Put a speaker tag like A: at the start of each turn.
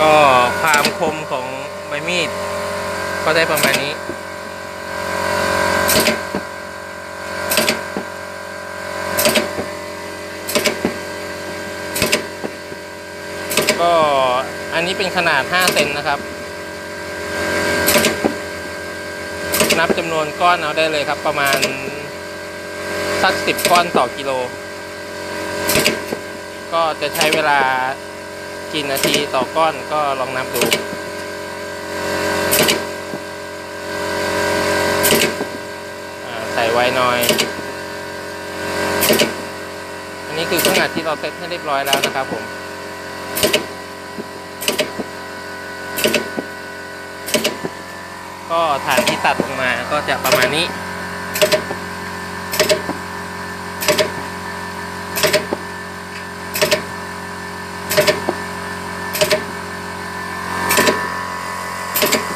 A: ก็ความคมของใบมีด ก็ได้ประมาณนี้ ก็อันนี้เป็นขนาด 5 เซนนะครับ นับจำนวนก้อนเอาได้เลยครับประมาณ สัก10ก้อนต่อกิโล ก็จะใช้เวลากี่นาทีต่อก้อนก็ลองนับดูอ่าใส่ไว้หน่อย อันนี้คือเครื่องอัดที่เราเซตให้เรียบร้อยแล้วนะครับผมก็ฐานที่ตัดลงมาก็จะประมาณนี้ you